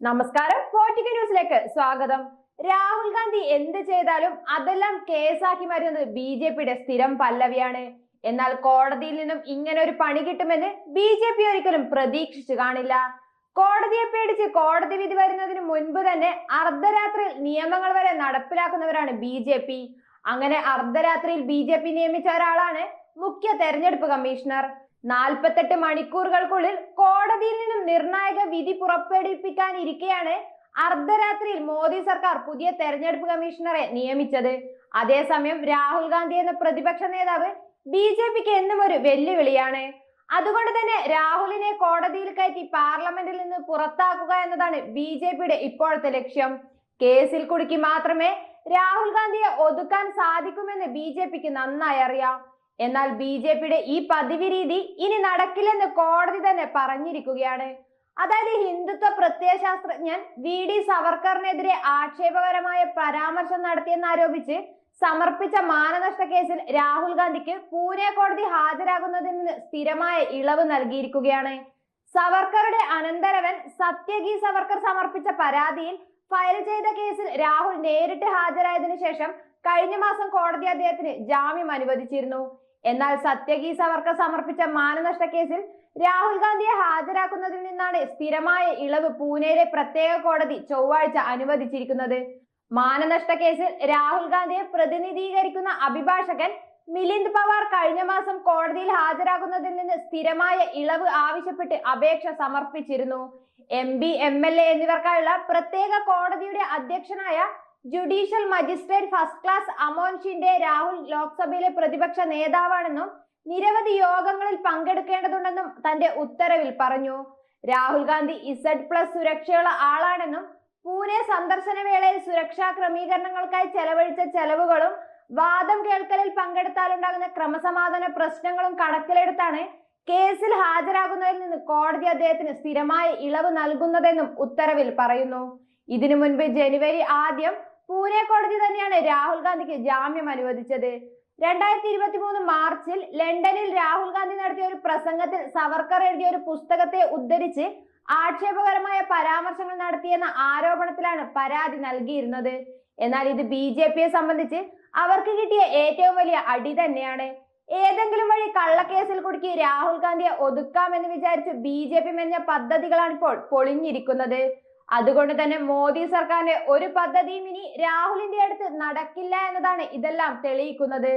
നമസ്കാരം. പോർട്ടിക്കൽ ന്യൂസിലേക്ക് സ്വാഗതം. രാഹുൽ ഗാന്ധി എന്ത് ചെയ്താലും അതെല്ലാം കേസാക്കി മാറ്റുന്നത് ബി ജെ പിയുടെ സ്ഥിരം പല്ലവിയാണ്. എന്നാൽ കോടതിയിൽ നിന്നും ഇങ്ങനെ ഒരു പണി കിട്ടുമെന്ന് ബി ജെ പി ഒരിക്കലും പ്രതീക്ഷിച്ചു കാണില്ല. കോടതിയെ പേടിച്ച് കോടതി വിധി വരുന്നതിന് മുൻപ് തന്നെ അർദ്ധരാത്രി നിയമങ്ങൾ വരെ നടപ്പിലാക്കുന്നവരാണ് ബി ജെ പി. അങ്ങനെ അർദ്ധരാത്രിയിൽ ബി ജെ പി നിയമിച്ച ഒരാളാണ് മുഖ്യ തെരഞ്ഞെടുപ്പ് കമ്മീഷണർ. നാൽപ്പത്തെട്ട് മണിക്കൂറുകൾക്കുള്ളിൽ കോടതിയിൽ നിർണായക വിധി പുറപ്പെടുവിപ്പിക്കാൻ ഇരിക്കെയാണ് അർദ്ധരാത്രിയിൽ മോദി സർക്കാർ പുതിയ തെരഞ്ഞെടുപ്പ് കമ്മീഷണറെ നിയമിച്ചത്. അതേസമയം രാഹുൽ ഗാന്ധി എന്ന പ്രതിപക്ഷ നേതാവ് ബി ജെ പിക്ക് എന്നും ഒരു വെല്ലുവിളിയാണ്. അതുകൊണ്ട് തന്നെ രാഹുലിനെ കോടതിയിൽ കയറ്റി പാർലമെന്റിൽ നിന്ന് പുറത്താക്കുക എന്നതാണ് ബി ജെ പിയുടെ ഇപ്പോഴത്തെ ലക്ഷ്യം. കേസിൽ കുടുക്കി മാത്രമേ രാഹുൽ ഗാന്ധിയെ ഒതുക്കാൻ സാധിക്കുമെന്ന് ബി ജെ പിക്ക് നന്നായി അറിയാം. എന്നാൽ ബി ജെ പിയുടെ ഈ പതിവ് രീതി ഇനി നടക്കില്ലെന്ന് കോടതി തന്നെ പറഞ്ഞിരിക്കുകയാണ്. അതായത് ഹിന്ദുത്വ പ്രത്യയശാസ്ത്രജ്ഞൻ വി ഡി സവർക്കറിനെതിരെ ആക്ഷേപകരമായ പരാമർശം നടത്തിയെന്നാരോപിച്ച് സമർപ്പിച്ച മാനനഷ്ട കേസിൽ രാഹുൽ ഗാന്ധിക്ക് പൂനെ കോടതി ഹാജരാകുന്നതിൽ നിന്ന് സ്ഥിരമായ ഇളവ് നൽകിയിരിക്കുകയാണ്. സവർക്കറുടെ അനന്തരവൻ സത്യഗി സവർക്കർ സമർപ്പിച്ച പരാതിയിൽ ഫയൽ ചെയ്ത കേസിൽ രാഹുൽ നേരിട്ട് ഹാജരായതിനു ശേഷം കഴിഞ്ഞ മാസം കോടതി അദ്ദേഹത്തിന് ജാമ്യം അനുവദിച്ചിരുന്നു. എന്നാൽ സത്യഗി സവർക്കർ സമർപ്പിച്ച മാനനഷ്ട കേസിൽ രാഹുൽ ഗാന്ധിയെ ഹാജരാക്കുന്നതിൽ നിന്നാണ് സ്ഥിരമായ ഇളവ് പൂനെയിലെ പ്രത്യേക കോടതി ചൊവ്വാഴ്ച അനുവദിച്ചിരിക്കുന്നത്. മാനനഷ്ട കേസിൽ രാഹുൽ ഗാന്ധിയെ പ്രതിനിധീകരിക്കുന്ന അഭിഭാഷകൻ മിലിന്ദ് പവാർ കഴിഞ്ഞ മാസം കോടതിയിൽ ഹാജരാകുന്നതിൽ നിന്ന് സ്ഥിരമായ ഇളവ് ആവശ്യപ്പെട്ട് അപേക്ഷ സമർപ്പിച്ചിരുന്നു. M P M L A എന്നിവർക്കായുള്ള പ്രത്യേക കോടതിയുടെ അധ്യക്ഷനായ ജുഡീഷ്യൽ മജിസ്ട്രേറ്റ് ഫസ്റ്റ് ക്ലാസ് അമോൻഷിന്റെ രാഹുൽ ലോക്സഭയിലെ പ്രതിപക്ഷ നേതാവാണെന്നും നിരവധി യോഗങ്ങളിൽ പങ്കെടുക്കേണ്ടതുണ്ടെന്നും തന്റെ ഉത്തരവിൽ പറഞ്ഞു. രാഹുൽ ഗാന്ധി ഇസഡ് പ്ലസ് സുരക്ഷയുള്ള ആളാണെന്നും പൂനെ സന്ദർശന വേളയിൽ സുരക്ഷാ ക്രമീകരണങ്ങൾക്കായി ചെലവഴിച്ച ചെലവുകളും വാദം കേൾക്കലിൽ പങ്കെടുത്താലുണ്ടാകുന്ന ക്രമസമാധാന പ്രശ്നങ്ങളും കണക്കിലെടുത്താണ് കേസിൽ ഹാജരാകുന്നതിൽ നിന്ന് കോടതി അദ്ദേഹത്തിന് സ്ഥിരമായ ഇളവ് നൽകുന്നതെന്നും ഉത്തരവിൽ പറയുന്നു. ഇതിനു മുൻപ് ജനുവരി ആദ്യം പൂനെ കോടതി തന്നെയാണ് രാഹുൽ ഗാന്ധിക്ക് ജാമ്യം അനുവദിച്ചത്. രണ്ടായിരത്തി ഇരുപത്തി മൂന്ന് മാർച്ചിൽ ലണ്ടനിൽ രാഹുൽ ഗാന്ധി നടത്തിയ ഒരു പ്രസംഗത്തിൽ സവർക്കർ എഴുതിയ ഒരു പുസ്തകത്തെ ഉദ്ധരിച്ച് ആക്ഷേപകരമായ പരാമർശങ്ങൾ നടത്തിയെന്ന ആരോപണത്തിലാണ് പരാതി നൽകിയിരുന്നത്. എന്നാൽ ഇത് ബി ജെ പിയെ സംബന്ധിച്ച് അവർക്ക് കിട്ടിയ ഏറ്റവും വലിയ അടി തന്നെയാണ്. ഏതെങ്കിലും വഴി കള്ളക്കേസിൽ കുടുക്കി രാഹുൽ ഗാന്ധിയെ ഒതുക്കാമെന്ന് വിചാരിച്ച് ബി ജെ പി മെഞ്ഞ പദ്ധതികളാണ് ഇപ്പോൾ പൊളിഞ്ഞിരിക്കുന്നത്. അതുകൊണ്ട് തന്നെ മോദി സർക്കാരിന്റെ ഒരു പദ്ധതിയും ഇനി രാഹുലിന്റെ അടുത്ത് നടക്കില്ല എന്നതാണ് ഇതെല്ലാം തെളിയിക്കുന്നത്.